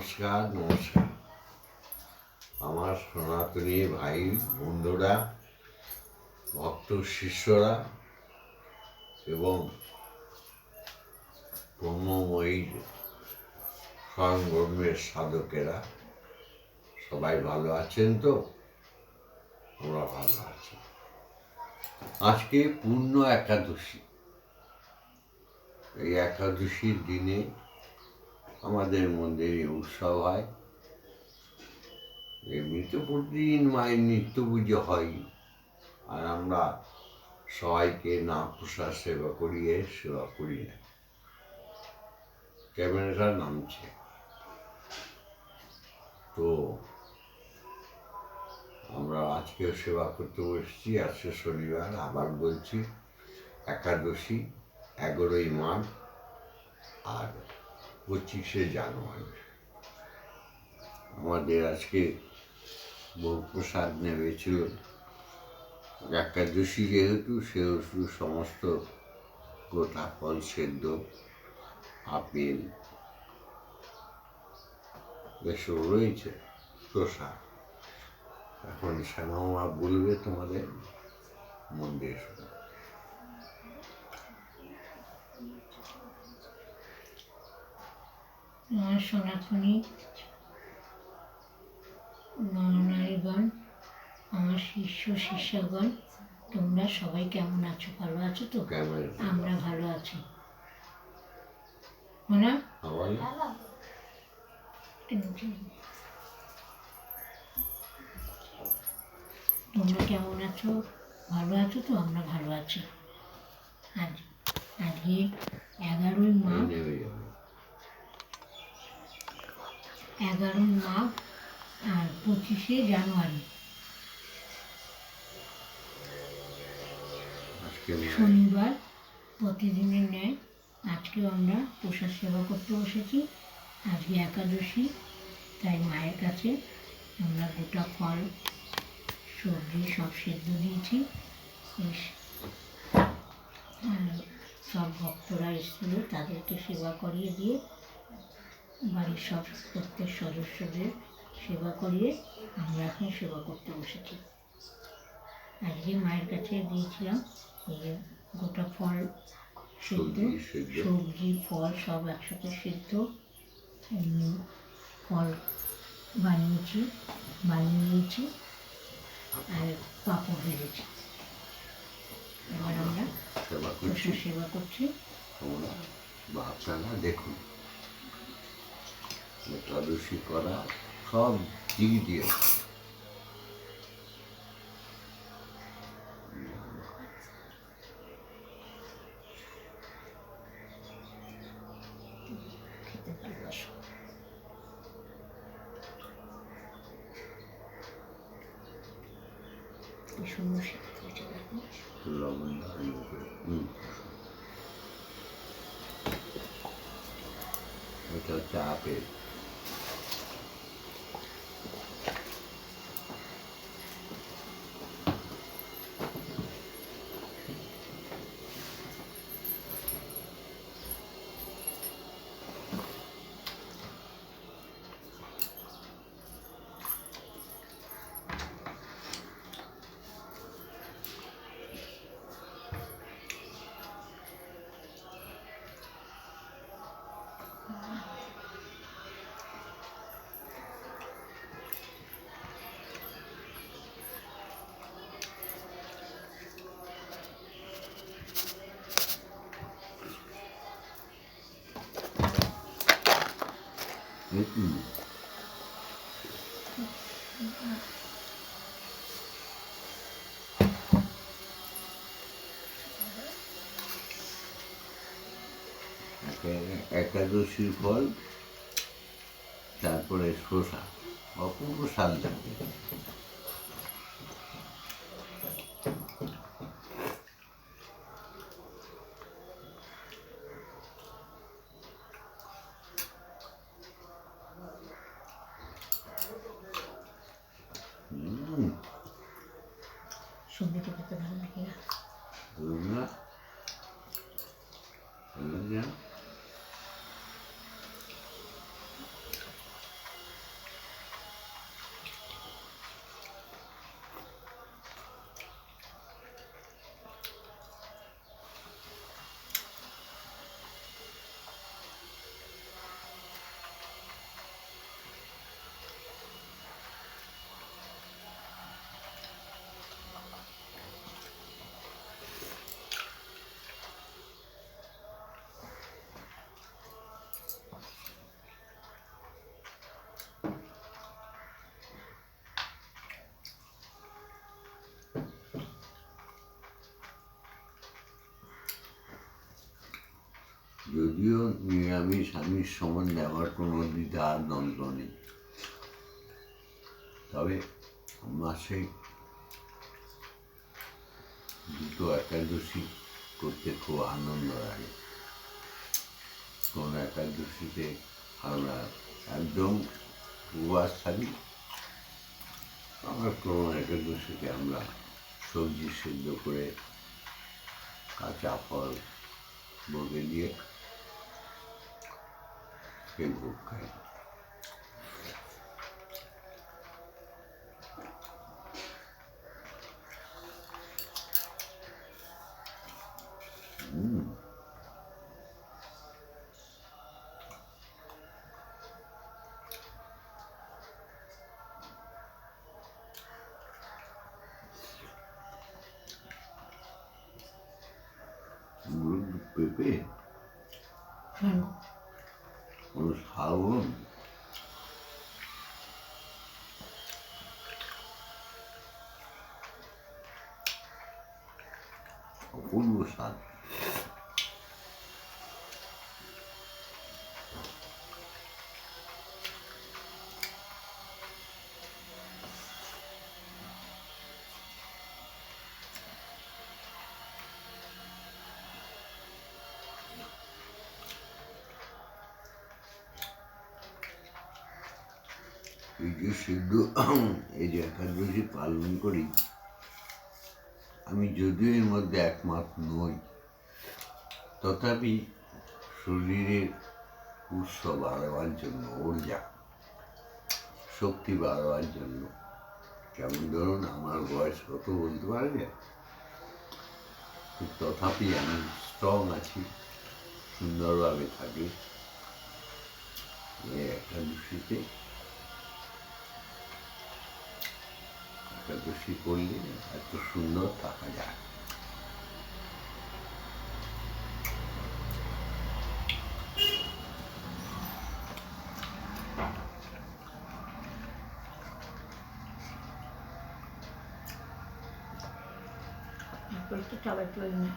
নমস্কার নমস্কার। আমার সনাতনী ভাই, বন্ধুরা, ভক্ত শিষ্যরা এবং ব্রহ্মময়ী স্বয়ং সাধকেরা, সবাই ভালো আছেন তো? আমরা ভালো আছি। আজকে পূর্ণ একাদশী। এই একাদশীর দিনে আমাদের মন্দিরে উৎসব হয়। এমনিতে প্রতিদিন মায়ের নিত্য পুজো হয়। আর আমরা সবাইকে না প্রসাদ সেবা করিয়ে, সেবা করি না। ক্যামেরাটা নামছে। তো আমরা আজকেও সেবা করতে বসছি। আজকে শনিবার, আবার বলছি, একাদশী, এগারোই মাঘ, আর পঁচিশে জানুয়ারি আমাদের আজকে বহু প্রসাদ নেমেছিল একাদশী যেহেতু সেহেতু সমস্ত গোটা ফল সেদ্ধ, আপেল, এসব রয়েছে, প্রসাদ। এখন শ্যামামা বলবে তোমাদের মন্দির শোনা আমার সনাতনী নরনারীগণ আমার শিষ্য শিষ্যগণ তোমরা সবাই কেমন আছো? ভালো আছো তো? আমরা ভালো আছি। তোমরা কেমন আছো? ভালো আছো তো? আমরা ভালো আছি। আজ আজকে এগারোই যাবে এগারোই মাঘ আর পঁচিশে জানুয়ারি। শনিবার প্রতিদিনের ন্যায়। আজকেও আমরা প্রসাদ সেবা করতে বসেছি। আজকে একাদশী তাই মায়ের কাছে আমরা গোটা ফল সবজি সব সেদ্ধ দিয়েছি। সব ভক্তরা এসেছিল তাদেরকে সেবা করিয়ে দিয়ে বাড়ির সব প্রত্যেক সদস্যদের সেবা করিয়ে আমরা এখন সেবা করতে বসেছি। আজকে মায়ের কাছে দিয়েছিলাম এই যে গোটা ফল সিদ্ধ সবজি ফল সব একসাথে সিদ্ধ। এমনি ফল বানিয়েছি বানিয়ে নিয়েছি আর পাঁপড় ভেজেছি। এবার আমরা সেবা করছি। দেখুন। একাদশী করা সব দিক দিয়ে। সুন্দর লবণ করে হুম। এটা হচ্ছে আপেল। একাদশীর ফল তারপরে শসা অপূর্ব স্বাদ লাগবে হুম সবজিটা খেতে ভালো লাগে। না যদিও নিরামিষ, আমিষ সম্বন্ধে আমার কোনো দ্বিধা, দ্বন্দ্ব নেই। তবে মাসে দুটো একাদশী করতে খুব আনন্দ লাগে। কোন একাদশীতে আমরা একদম উপবাস থাকি, আবার কোনো একাদশীতে আমরা সবজি সেদ্ধ করে কাঁচা ফল বগে দিয়ে সেই ভোগ খাই হুম মুরগ পেঁপে কেন যে সিদ্ধ এই যে একাদশী পালন করি, আমি যদিও এর মধ্যে একমত নই, তথাপি শরীরের উৎস বাড়াবার জন্য, ঊর্জা, শক্তি বাড়াবার জন্য, যেমন ধরুন আমার বয়স কত বলতে পারবে? তথাপি আমি স্ট্রং আছি, সুন্দরভাবে থাকি একাদশীতে একাদশী করলে এত সুন্দর থাকা যায়। তারপরে তো সবাই চলে না।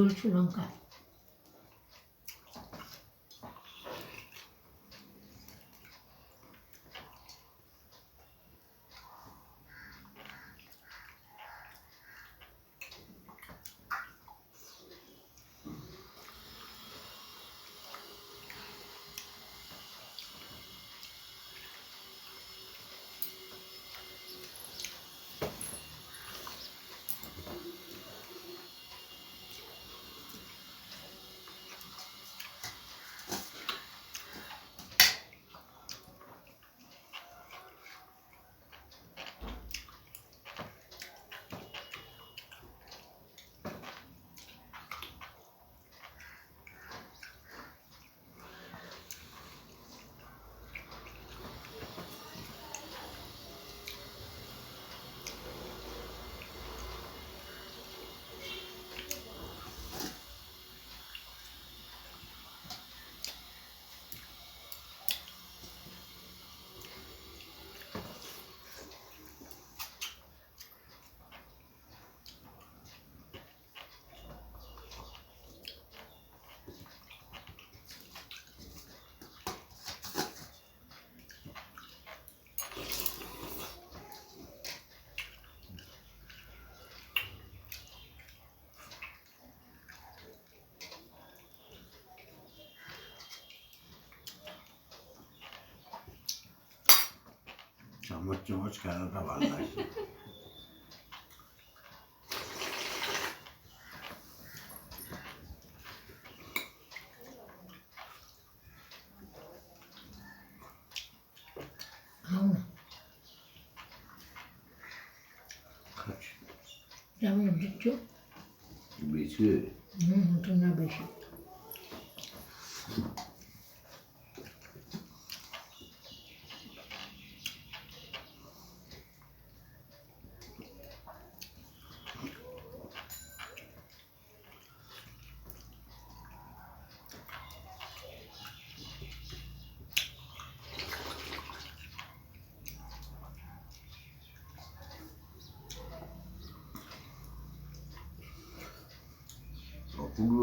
জ্বলছে লঙ্কা Çamaç çamaç karada varlar. Kaç? Yavrum çok. Beşi. Hı, bunlar beşi.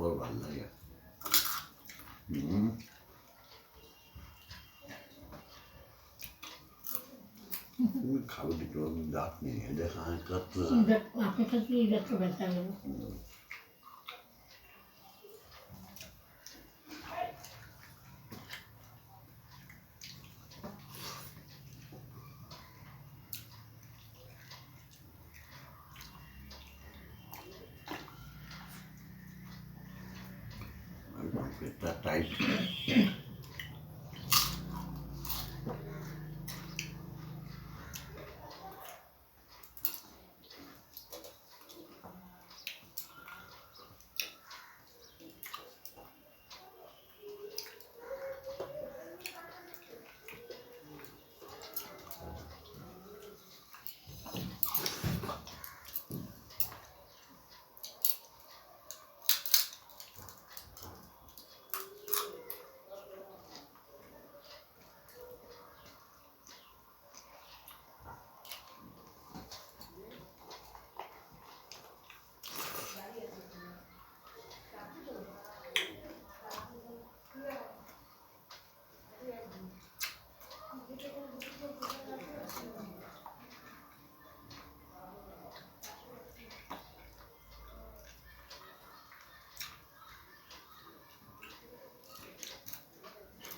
পাপড় ভালো লাগে হুম তুমি খাবে কিছু আমি দাঁত নেই দেখা কত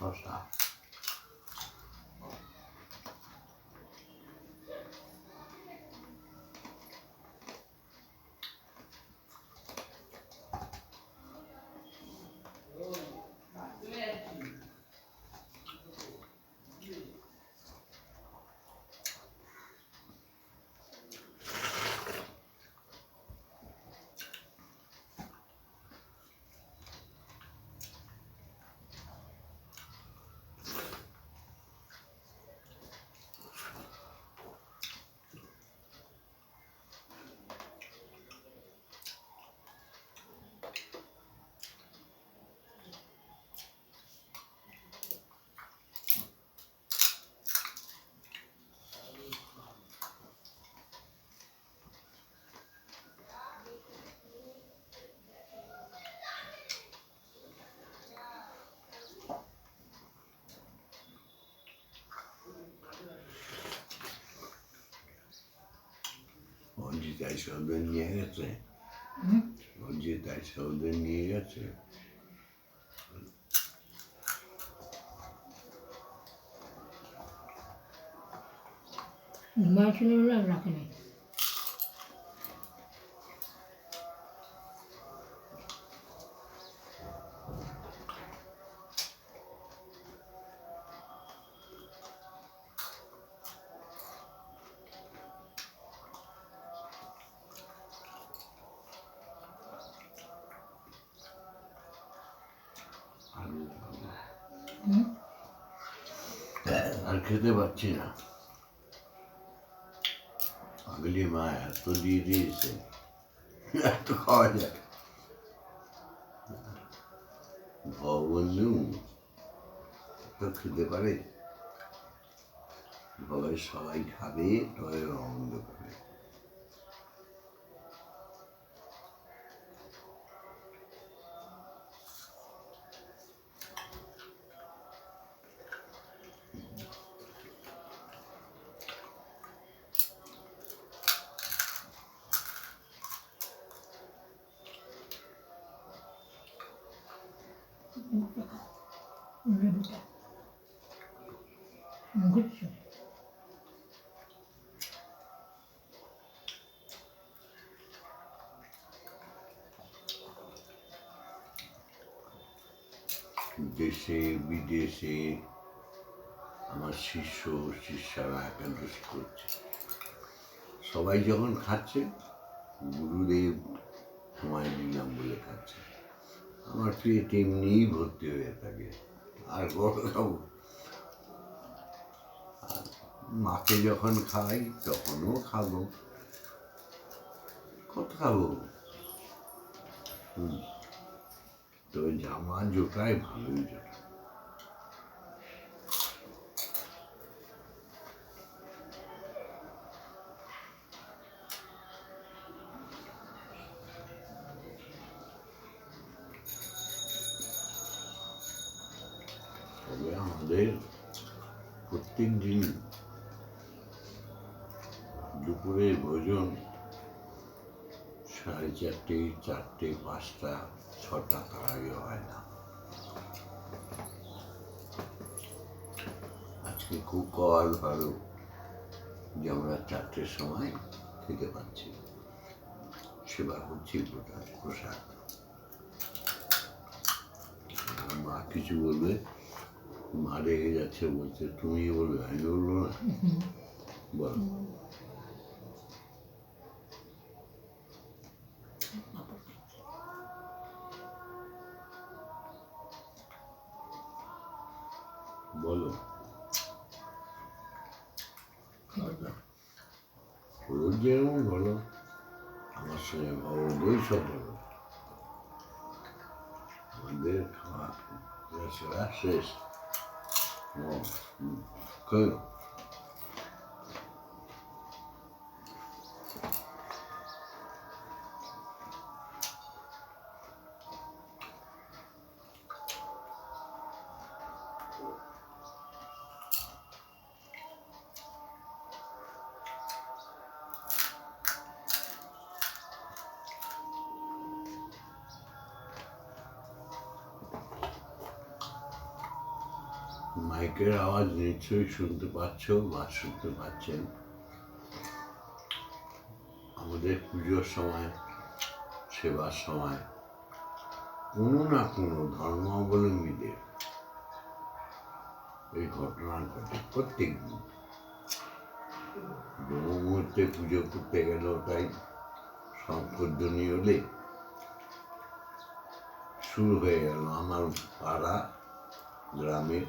好吃啊 সৌদের নিয়ে গেছে হুম অঞ্জিতাই সৌদের নিয়ে গেছে ঘুমাইছিল বলে আর পারছি না। আগলি মা, এত দিয়ে দিয়েছে। এত খাওয়া যায়। বন্ধু তো খেতে পারে? ভয় সবাই খাবে, তবে আনন্দ করে দেশে, বিদেশে আমার শিষ্য শিষ্যরা একাদশ করছে। সবাই যখন খাচ্ছে, গুরুদেব সময় দিলাম বলে খাচ্ছে। আমার পেট এমনিই ভর্তি হয়ে থাকে। আর বড় খাব মাকে যখন খাই, তখনও খাব। কত খাব হুম। তবে জামা জোটায় ভালোই জোটা তবে আমাদের প্রত্যেক দিন দুপুরের ভোজন সাড়ে চারটে চারটে, পাঁচটা ছটা তার আগে হয় না। আজকে খুব কল ভালো যে আমরা চারটের সময় খেতে পাচ্ছি। সেবা করছি প্রসাদ মা কিছু বলবে? মা রেগে যাচ্ছে বলছে তুমি বলবে আমি বলব না? বল। বলো। রোজ যেমন বলো আমার সঙ্গে বই সব বলো। আমাদের খাওয়া শেষ। ও নিশ্চয়ই শুনতে পাচ্ছ বা শুনতে পাচ্ছেন। আমাদের পুজোর সময়, সেবার সময় কোনো না কোনো ধর্মাবলম্বীদের এই ঘটনা ঘটে প্রত্যেক দিন। মুহূর্তে পুজো করতে গেলেও তাই সংকর্জনী হলে শুরু হয়ে গেল। আমার পাড়া, গ্রামের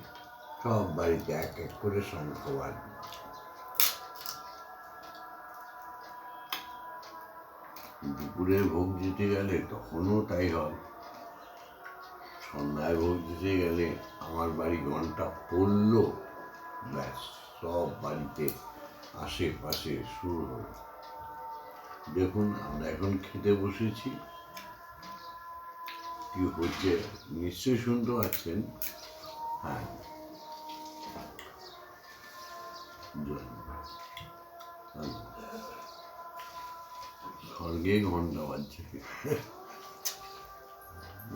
সব বাড়িতে এক এক করে শঙ্খ বাজবে দুপুরে ভোগ দিতে গেলে তখনও তাই হয়। সন্ধ্যায় ভোগ দিতে গেলে আমার বাড়ি ঘণ্টা পড়ল। ব্যাস, সব বাড়িতে আশেপাশে শুরু হলো। দেখুন, আমরা এখন খেতে বসেছি। কি হচ্ছে? নিশ্চয়ই শুনতে পাচ্ছেন? হ্যাঁ। স্বর্গে ঘণ্টা বাজছে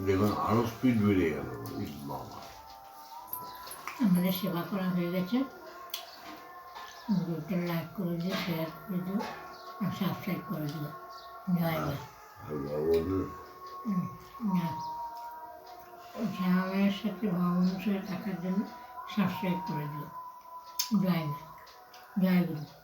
দেখুন আরও স্পিড বেড়ে গেল। বাবা। আমাদের সেবা করা হয়ে গেছে। ভিডিওটা লাইক করে দিও শেয়ার করে দিও আর সাবস্ক্রাইব করে দিও। জয় মা না শ্যামামের সাথে ভগবানের সাথে থাকার জন্য সাবস্ক্রাইব করে দিও। জয় মা জয় গুরু